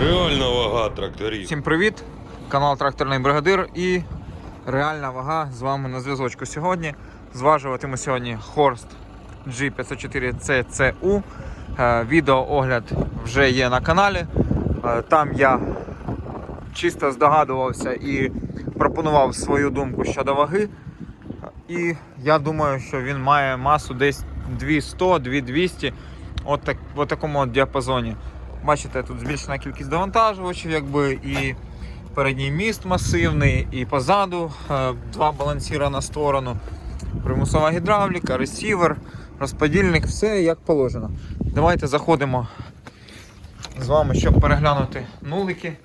Реальна вага тракторів. Всім привіт! Канал Тракторний Бригадир і реальна вага з вами на зв'язочку сьогодні. Зважуватиму сьогодні Horst G504CCU. Е, Відеоогляд вже є на каналі. Е, Там я чисто здогадувався і пропонував свою думку щодо ваги. І я думаю, що він має масу десь 200-2200 от, так, от такому от діапазоні. Бачите, тут збільшена кількість довантажувачів, якби і передній міст масивний, і позаду е, два балансіра на сторону, примусова гідравліка, ресівер, розподільник, все як положено. Давайте заходимо з вами, щоб переглянути нулики.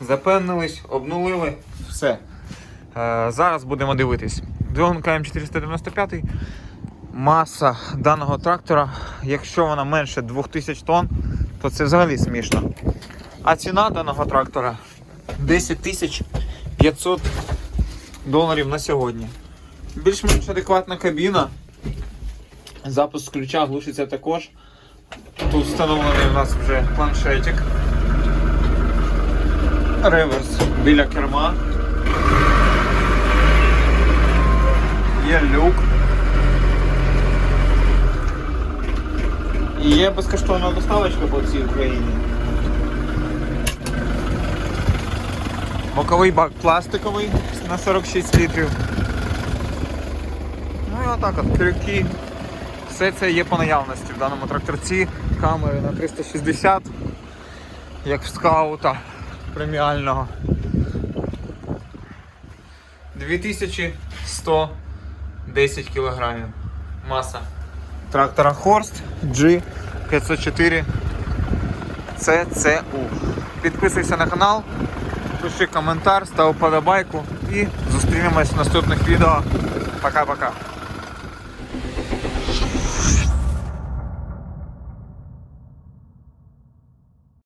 Запевнились, обнулили, все. Е, зараз будемо дивитись. Двигун КМ495. Маса даного трактора, якщо вона менше 2000 тонн, то це взагалі смішно. А ціна даного трактора 10 тисяч 500 доларів на сьогодні. Більш-менш адекватна кабіна. Запуск ключа глушиться також. Тут встановлений у нас вже планшетик. Реверс біля керма. Є люк. Є безкоштовна доставочка по всій Україні. Боковий бак пластиковий на 46 літрів. Ну і отак от крюки. Все це є по наявності в даному тракторці. Камери на 360, як в скаута преміального. 2110 кілограмів маса трактора Horst G504 CCU. Підписуйся на канал, пиши коментар, став подобайку і зустрінемось в наступних відео. Пока-пока.